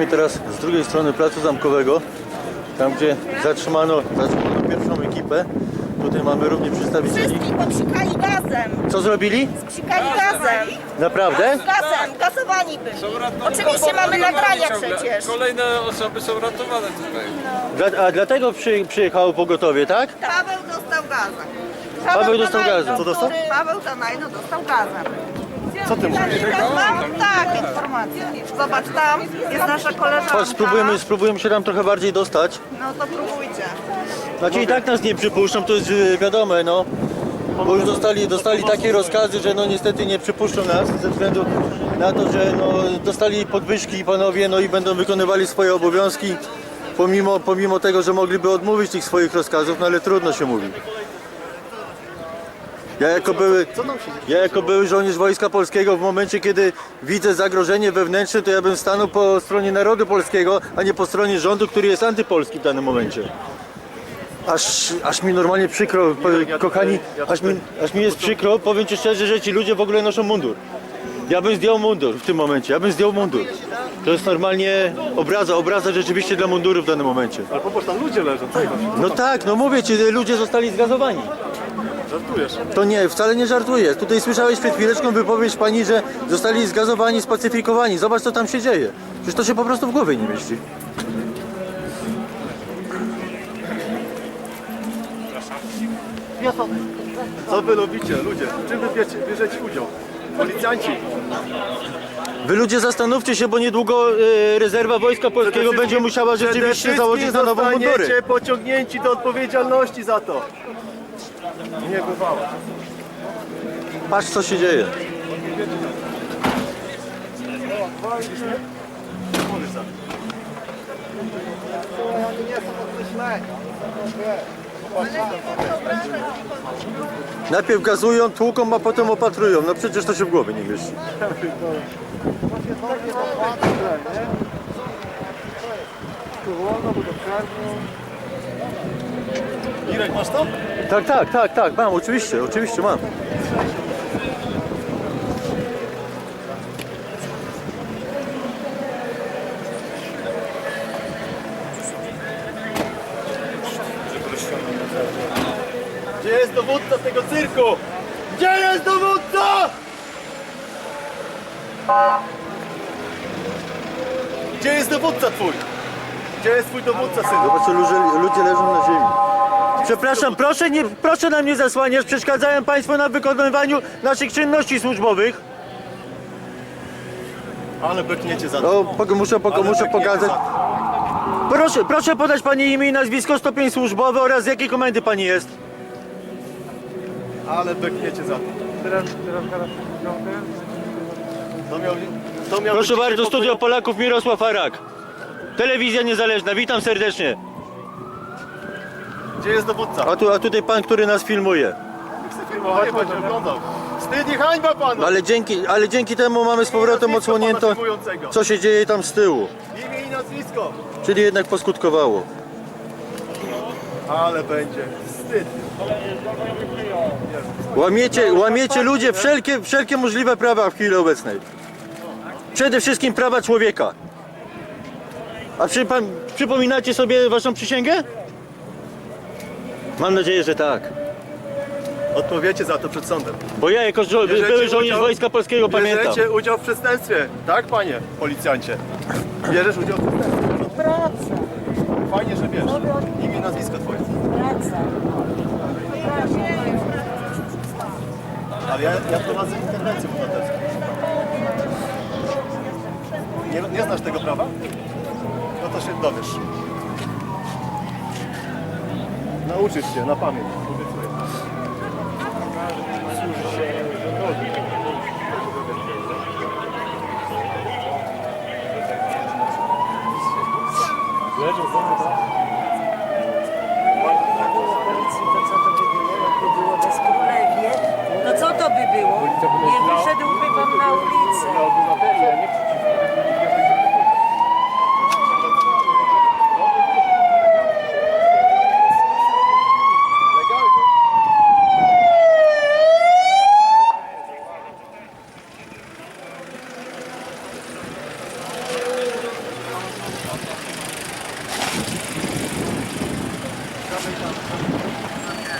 Jesteśmy teraz z drugiej strony Placu Zamkowego, tam gdzie zatrzymano, zatrzymano pierwszą ekipę. Tutaj mamy również przedstawicieli. Wszystkich popsikali gazem. Co zrobili? Psikali gazem. Naprawdę? Gazem, gazowani byli. Są. Oczywiście mamy nagrania Ciągle. przecież. Kolejne osoby są ratowane tutaj. Dla, a dlatego przy, przyjechało pogotowie, tak? Paweł dostał gazem. Paweł dostał Danajno, gazem. Co dostał? który- Paweł Danajno dostał gazem. Co ty mówisz? Mam tak informację. Zobacz, tam jest nasza koleżanka. Chodź, spróbujemy, spróbujemy się tam trochę bardziej dostać. No to próbujcie. Znaczy i tak nas nie przypuszczą, to jest y, wiadome, no. Bo już dostali, dostali takie rozkazy, że no niestety nie przypuszczą nas ze względu na to, że no, dostali podwyżki panowie, no i będą wykonywali swoje obowiązki pomimo, pomimo tego, że mogliby odmówić tych swoich rozkazów, no ale trudno się mówi. Ja jako były, ja jako były żołnierz Wojska Polskiego w momencie, kiedy widzę zagrożenie wewnętrzne, to ja bym stanął po stronie narodu polskiego, a nie po stronie rządu, który jest antypolski w danym momencie. Aż, aż mi normalnie przykro, kochani, aż mi, aż mi jest przykro, powiem Ci szczerze, że ci ludzie w ogóle noszą mundur. Ja bym zdjął mundur w tym momencie, ja bym zdjął mundur. To jest normalnie obraza, obraza rzeczywiście dla munduru w danym momencie. Ale popatrz, tam ludzie leżą? No tak, no mówię Ci, ludzie zostali zgazowani. Żartujesz? To nie, wcale nie żartuję. Tutaj słyszałeś przed chwileczką wypowiedź pani, że zostali zgazowani, spacyfikowani. Zobacz co tam się dzieje. Przecież to się po prostu w głowie nie mieści. Co wy robicie, ludzie? Czym wy bierzecie, bierzecie udział? Policjanci. Wy ludzie zastanówcie się, bo niedługo e, rezerwa Wojska Polskiego będzie musiała rzeczywiście założyć na nowe mundury. zostaniecie pociągnięci do odpowiedzialności za to. Nie bywało. Patrz co się dzieje. Najpierw gazują, tłuką, a potem opatrują. No przecież to się w głowie nie mieści. Irek, masz to? Tak, tak, tak, tak, mam, oczywiście, oczywiście mam. Gdzie jest dowódca tego cyrku? Gdzie jest dowódca? Gdzie jest dowódca twój? Gdzie jest twój dowódca, synu? Zobaczcie, ludzie, ludzie leżą na ziemi. Przepraszam, proszę, nie, proszę nam nie zasłaniać, przeszkadzają Państwo na wykonywaniu naszych czynności służbowych. Ale bekniecie za to. No, pok- muszę, pok- Ale muszę bekniecie pokazać. za to. Proszę, proszę podać Pani imię i nazwisko, stopień służbowy oraz z jakiej komendy Pani jest. Ale bekniecie za to. To miał, to miał Proszę być bardzo, Studio Polaków Mirosław Arak. Telewizja Niezależna, witam serdecznie. Gdzie jest dowódca? A, tu, a tutaj Pan, który nas filmuje. Chcę filmować, będzie oglądał. Wstyd i hańba panu! Ale dzięki, ale dzięki temu mamy z powrotem Nazwisko odsłonięto, filmującego. co się dzieje tam z tyłu. Imię i nazwisko. Czyli jednak poskutkowało. Ale będzie. Wstyd. Łamiecie, łamiecie ludzie wszelkie, wszelkie możliwe prawa w chwili obecnej. Przede wszystkim prawa człowieka. A przy, pan, przypominacie sobie waszą przysięgę? Mam nadzieję, że tak. Odpowiecie za to przed sądem. Bo ja jako żo- Bierzecie były żołnierz udział- Wojska Polskiego pamiętam. Bierzecie udział w przestępstwie. Tak, panie policjancie? Bierzesz udział w przestępstwie. Praca, Fajnie, że bierzesz. Imię i nazwisko twoje. praca. Ale ja, ja prowadzę interwencję obywatelską. Nie, nie znasz tego prawa? No to się dowiesz. Nauczysz się na pamięć. Co to by było, jakby było bez królewie? No co to by było? Nie wyszedłby pan na ulicę.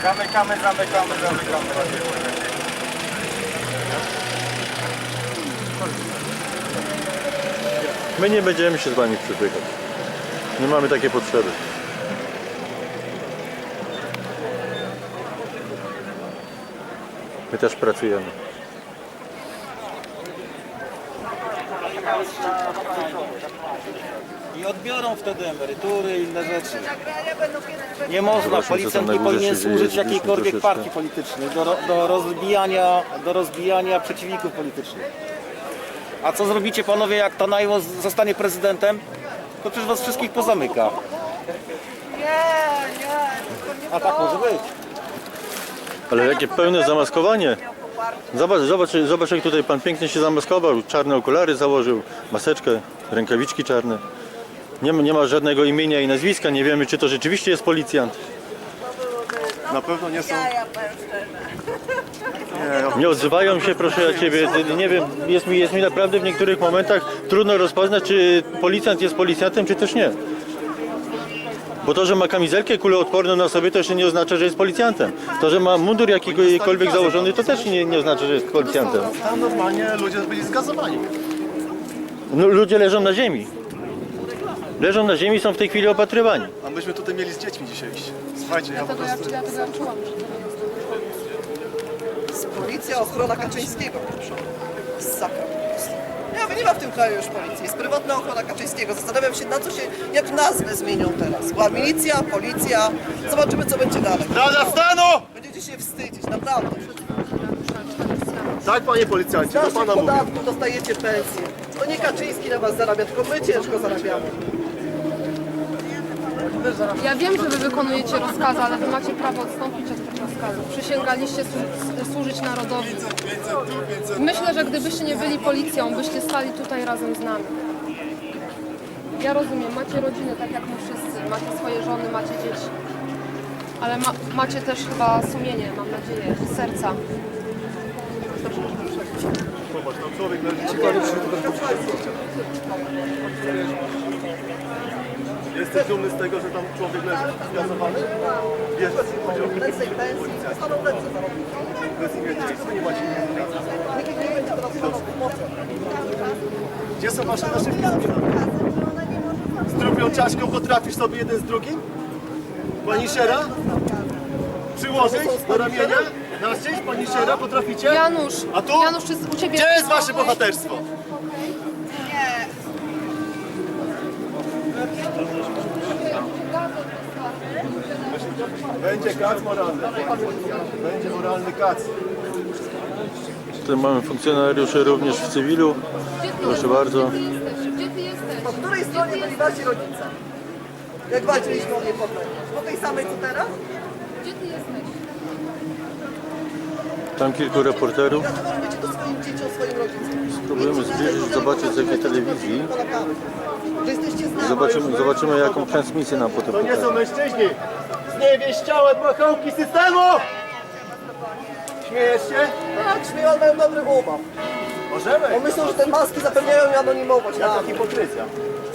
Zamykamy, zamykamy, zamykamy. My nie będziemy się z wami przypykać. Nie mamy takiej potrzeby. My też pracujemy. I odbiorą wtedy emerytury i inne rzeczy. Nie można, Zobaczmy, co policjant na nie górze powinien się dzieje, służyć jakiejkolwiek troszeczkę- partii politycznej do, ro- do, rozbijania, do rozbijania przeciwników politycznych. A co zrobicie panowie, jak Tanajło zostanie prezydentem? To przecież was wszystkich pozamyka. Nie, nie, tylko nie A tak może być. Ale jakie pełne zamaskowanie. Zobacz, zobacz, zobacz jak tutaj pan pięknie się zamaskował. Czarne okulary założył, maseczkę, rękawiczki czarne. Nie ma, nie ma żadnego imienia i nazwiska, nie wiemy czy to rzeczywiście jest policjant. Na pewno nie są. Powiem szczerze. Nie odzywają się, proszę ja ciebie. Nie wiem, jest mi, jest mi naprawdę w niektórych momentach trudno rozpoznać, czy policjant jest policjantem, czy też nie. Bo to, że ma kamizelkę kuloodporną na sobie, to jeszcze nie oznacza, że jest policjantem. To, że ma mundur jakikolwiek założony, to też nie, nie oznacza, że jest policjantem. Tam normalnie ludzie byli zgazowani. No, ludzie leżą na ziemi. Leżą na ziemi, są w tej chwili opatrywani. A myśmy tutaj mieli z dziećmi dzisiaj iść. Słuchajcie, ja po prostu... Policja, ochrona Kaczyńskiego. Prostu. Nie, nie ma w tym kraju już policji. Jest prywatna ochrona Kaczyńskiego. Zastanawiam się, na co się, jak nazwę zmienią teraz. Była milicja, policja. Zobaczymy, co będzie dalej. Rada stanu! Będziecie się wstydzić, naprawdę. Tak, panie policjancie, Z naszych pana mówię. dostajecie pensję. To nie Kaczyński na was zarabia, tylko my ciężko zarabiamy. Ja wiem, że wy wykonujecie rozkazy, ale wy macie prawo odstąpić od tych rozkazów. Przysięgaliście słu- służyć narodowi. Myślę, że gdybyście nie byli policją, byście stali tutaj razem z nami. Ja rozumiem, macie rodziny tak jak my wszyscy, macie swoje żony, macie dzieci. Ale ma, macie też chyba sumienie, mam nadzieję, serca. Jesteś dumny z tego, że tam człowiek leży zgazowany? Wiesz, co chodzi o pensji, bez imienia. Co nie imienia? Nikt nie będzie teraz panu pomocy. Gdzie są wasze naszywki? Z trupią czaszką potrafisz sobie jeden z drugim? Pani Szera? Przyłożyć do ramienia? Naścieć? Pani Szera? Potraficie? Janusz, A tu? Janusz, czy u ciebie... Gdzie jest wasze bohaterstwo? Będzie kac moralny. Będzie moralny kac. Tutaj mamy funkcjonariuszy również w cywilu. Proszę bardzo. Gdzie ty jesteś? Po której stronie byli wasi rodzice? Jak walczyliśmy o niepodległość? Po tej samej co teraz? Gdzie ty jesteś? Tam kilku reporterów. Dlaczego robicie to swoim dzieciom, swoim rodzicom? Spróbujemy zbliżyć, zobaczyć z jakiej telewizji. Polakami. Że jesteście z nami. Zobaczymy, zobaczymy jaką transmisję nam potem To nie są mężczyźni. Zniewieściałe błachałki systemu! Śmiejesz się? Tak, śmieją, mają dobry humor. Możemy. Bo myślą, że te maski zapewniają mi anonimowość. Jaka Tak. hipokryzja.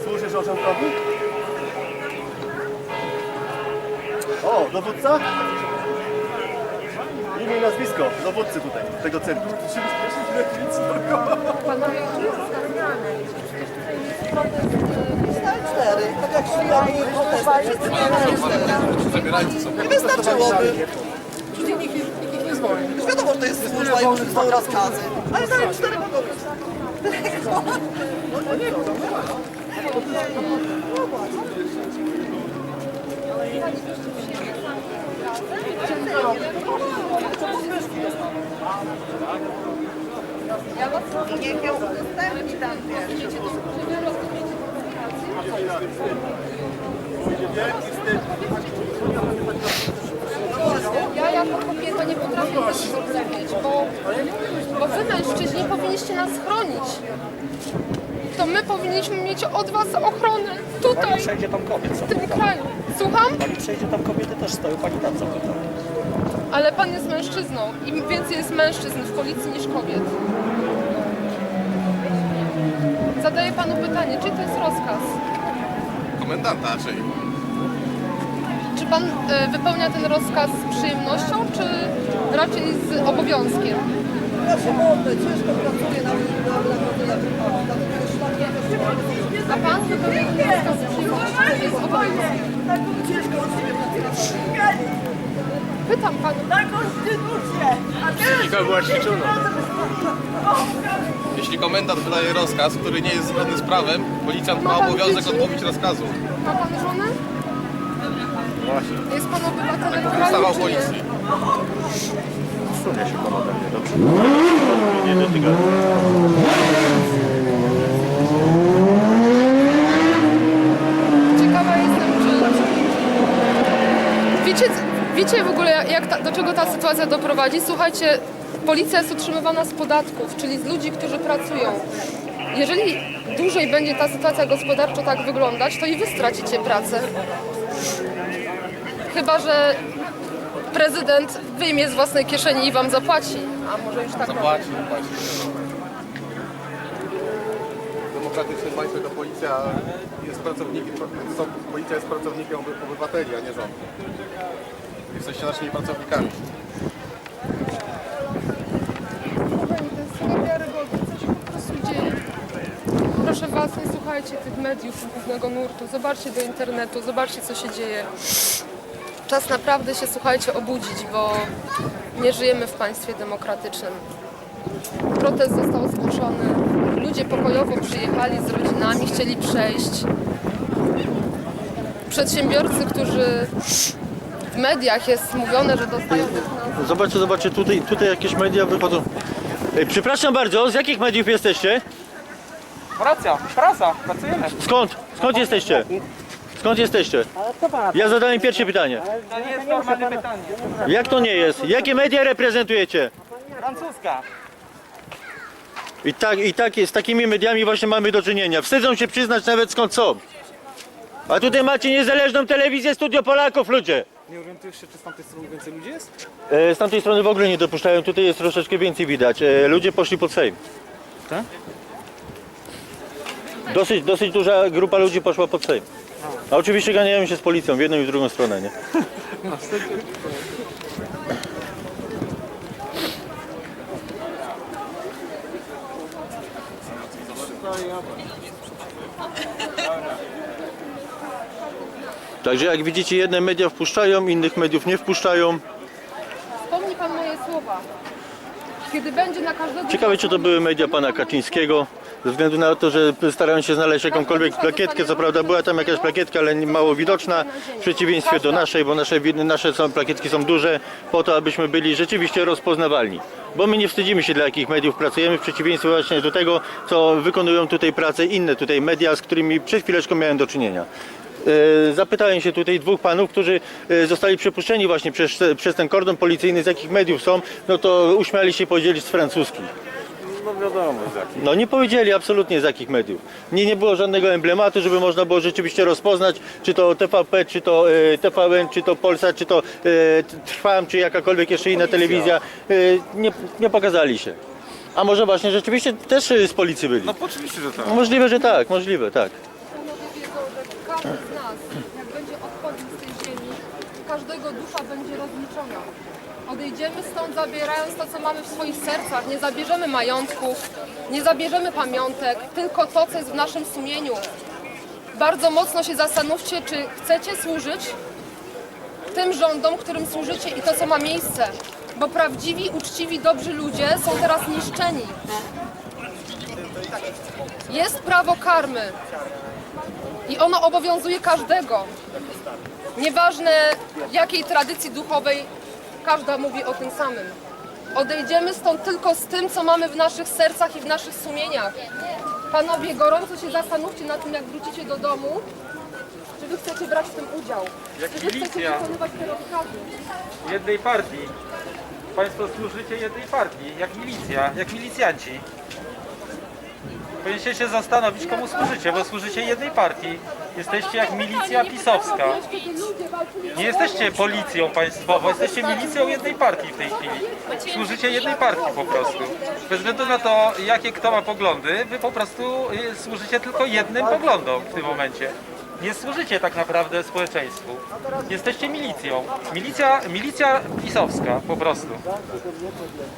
Służysz orządowi? O, dowódca? Imię i nazwisko dowódcy tutaj, tego cyrku. Panowie, to jest ta zmiana. Przecież tutaj jest. Stać cztery, tak jak szli oni protesty wszyscy nie Nie wystarczyłoby. Już wiadomo, że to jest służba i muszą są rozkazy. Ale dalej cztery mogą. Ja was niech ją udostępni tam, wiesz. Ja jako kobieta nie potrafię tego zrozumieć, bo, bo wy mężczyźni powinniście nas chronić. To my powinniśmy mieć od was ochronę tutaj, Przejdzie tam kobiet. w tym kraju. Słucham? Pani przejdzie tam kobiety też stoją, pani tam zapyta. Ale pan jest mężczyzną. Im więcej jest mężczyzn w policji niż kobiet. Zadaję panu pytanie, czy to jest rozkaz? Komendanta raczej. Czy pan e, wypełnia ten rozkaz z przyjemnością, czy raczej z obowiązkiem? Ja się modlę, ciężko pracuję na A pan wypełnia ten rozkaz z przyjemnością, czy z obowiązkiem? ciężko od siebie pracuję. Pytam panią. Na konstytucję! A Jeśli komendant wydaje rozkaz, który nie jest zgodny z prawem, policjant ma obowiązek odmówić rozkazu. Ma pan żonę? Właśnie. Jest pan obywatelem Ustawa kraju, o czy policji. nie? Sunie się pan ode mnie, dobrze. Nie dotyka. Ciekawa jestem, czy... Wiecie, wiecie w ogóle, jak ta, do czego ta sytuacja doprowadzi? Słuchajcie, policja jest utrzymywana z podatków, czyli z ludzi, którzy pracują. Jeżeli dłużej będzie ta sytuacja gospodarczo tak wyglądać, to i wy stracicie pracę. Chyba, że prezydent wyjmie z własnej kieszeni i wam zapłaci. A może już tak. Zapłaci, zapłaci. W demokratycznym państwie to policja jest pracownikiem, są- policja jest pracownikiem oby- obywateli, a nie rządu. Jesteście naszymi pracownikami. To jest niewiarygodne, co się po prostu dzieje. Proszę Was, nie słuchajcie tych mediów głównego nurtu. Zobaczcie do internetu, zobaczcie, co się dzieje. Czas naprawdę się, słuchajcie, obudzić, bo nie żyjemy w państwie demokratycznym. Protest został zgłoszony. Ludzie pokojowo przyjechali z rodzinami, chcieli przejść. Przedsiębiorcy, którzy w mediach jest mówione, że dostają. Zobaczcie, zobaczcie, tutaj, tutaj jakieś media wychodzą. Ej, przepraszam bardzo, z jakich mediów jesteście? Praca, praca, pracujemy. Skąd? Skąd jesteście? Skąd jesteście? Ja zadałem pierwsze pytanie. To nie jest normalne pytanie. Jak to nie jest? Jakie media reprezentujecie? Francuska. I tak, i tak jest, z takimi mediami właśnie mamy do czynienia. Wstydzą się przyznać nawet skąd są. A tutaj macie niezależną telewizję Studio Polaków, ludzie. Nie orientujesz się, czy z tamtej strony więcej ludzi jest? E, z tamtej strony w ogóle nie dopuszczają, tutaj jest troszeczkę więcej widać. E, ludzie poszli pod Sejm. Tak? Dosyć, dosyć duża grupa ludzi poszła pod Sejm. A oczywiście ganiają się z policją w jedną i w drugą stronę, nie? Także jak widzicie, jedne media wpuszczają, innych mediów nie wpuszczają. Wspomni pan moje słowa. Kiedy będzie na każdego... Ciekawe, czy to były media pana Kaczyńskiego, ze względu na to, że starają się znaleźć jakąkolwiek plakietkę. Co prawda była tam jakaś plakietka, ale mało widoczna, w przeciwieństwie do naszej, bo nasze, nasze są, plakietki są duże, po to, abyśmy byli rzeczywiście rozpoznawalni. Bo my nie wstydzimy się, dla jakich mediów pracujemy, w przeciwieństwie właśnie do tego, co wykonują tutaj pracę inne tutaj media, z którymi przed chwileczką miałem do czynienia. E, Zapytałem się tutaj dwóch panów, którzy e, zostali przepuszczeni właśnie przez, przez ten kordon policyjny, z jakich mediów są, no to uśmiali się i powiedzieli z francuskich. No wiadomo z jakich. No nie powiedzieli absolutnie z jakich mediów. Nie, nie było żadnego emblematu, żeby można było rzeczywiście rozpoznać, czy to TVP, czy to e, TVN, czy to Polsat, czy to e, Trwam, czy jakakolwiek jeszcze inna telewizja. E, nie, nie pokazali się. A może właśnie rzeczywiście też e, z policji byli? No oczywiście, że tak. Możliwe, że tak, możliwe, tak. Panowie wiedzą, że każdy z nas, jak będzie odchodził z tej ziemi, każdego dusza będzie rozliczona. Odejdziemy stąd zabierając to, co mamy w swoich sercach. Nie zabierzemy majątków, nie zabierzemy pamiątek, tylko to, co jest w naszym sumieniu. Bardzo mocno się zastanówcie, czy chcecie służyć tym rządom, którym służycie i to, co ma miejsce. Bo prawdziwi, uczciwi, dobrzy ludzie są teraz niszczeni. Jest prawo karmy. I ono obowiązuje każdego. Nieważne jakiej tradycji duchowej, każda mówi o tym samym. Odejdziemy stąd tylko z tym, co mamy w naszych sercach i w naszych sumieniach. Panowie, gorąco się zastanówcie nad tym, jak wrócicie do domu, czy wy chcecie brać w tym udział. Jak czy wy chcecie milicja. wykonywać te rozkazy. Jednej partii. Państwo służycie jednej partii, jak milicja, jak milicjanci. Powinniście się zastanowić, komu służycie, bo służycie jednej partii. Jesteście jak milicja pisowska. Nie jesteście policją państwową, jesteście milicją jednej partii w tej chwili. Służycie jednej partii po prostu. Bez względu na to, jakie kto ma poglądy, wy po prostu y, służycie tylko jednym poglądom w tym momencie. Nie służycie tak naprawdę społeczeństwu. Jesteście milicją. Milicja, milicja pisowska po prostu.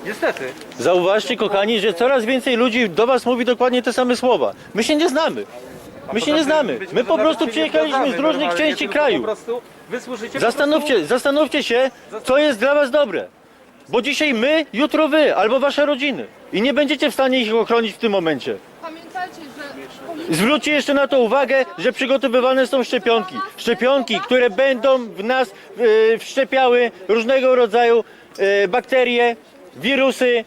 Niestety. Zauważcie, kochani, że coraz więcej ludzi do was mówi dokładnie te same słowa. My się nie znamy. My się nie znamy. My po prostu przyjechaliśmy z różnych części kraju. Zastanówcie, zastanówcie się, co jest dla was dobre. Bo dzisiaj my, jutro wy, albo wasze rodziny. I nie będziecie w stanie ich ochronić w tym momencie. Pamiętajcie, że Zwróćcie jeszcze na to uwagę, że przygotowywane są szczepionki. Szczepionki, które będą w nas e, wszczepiały różnego rodzaju e, bakterie, wirusy,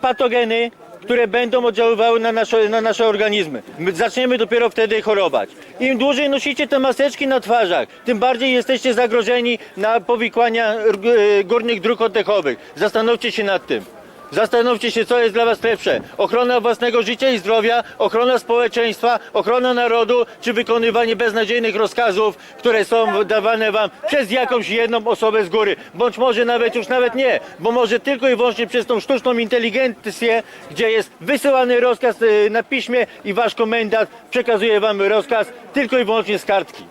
patogeny, które będą oddziaływały na nasze, na nasze organizmy. My zaczniemy dopiero wtedy chorować. Im dłużej nosicie te maseczki na twarzach, tym bardziej jesteście zagrożeni na powikłania e, górnych dróg oddechowych. Zastanówcie się nad tym. Zastanówcie się, co jest dla Was lepsze. Ochrona własnego życia i zdrowia, ochrona społeczeństwa, ochrona narodu, czy wykonywanie beznadziejnych rozkazów, które są dawane Wam przez jakąś jedną osobę z góry. Bądź może nawet już nawet nie, bo może tylko i wyłącznie przez tą sztuczną inteligencję, gdzie jest wysyłany rozkaz y, na piśmie i Wasz komendant przekazuje Wam rozkaz tylko i wyłącznie z kartki.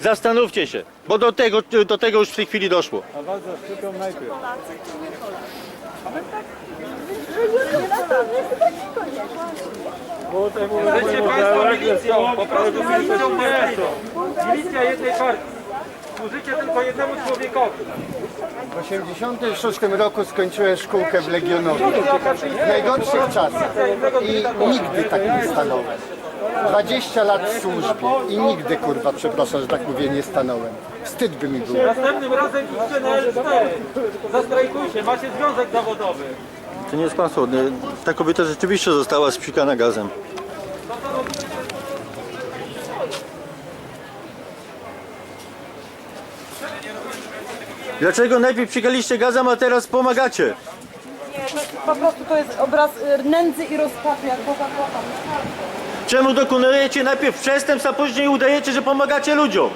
Zastanówcie się, bo do tego, do tego już w tej chwili doszło. Jesteście Państwo milicją, po prostu milicją partyjną. Milicja jednej partii. Służycie tylko jednemu człowiekowi. W 86 roku skończyłem szkółkę w Legionowie. W najgorszych czasach. I nigdy tak nie stanąłem. 20 lat w służbie i nigdy, kurwa, przepraszam, że tak mówię, nie stanąłem. Wstyd by mi było. Następnym razem idźcie na L4. Zastrajkujcie, macie związek zawodowy. To nie jest kłamstwo. nie- Ta kobieta rzeczywiście została spsikana gazem. Dlaczego najpierw psikaliście gazem, a teraz pomagacie? Po prostu to jest obraz y, nędzy i rozpaczy, jak Boga kocham. Czemu dokonujecie najpierw przestępstw, a później udajecie, że pomagacie ludziom?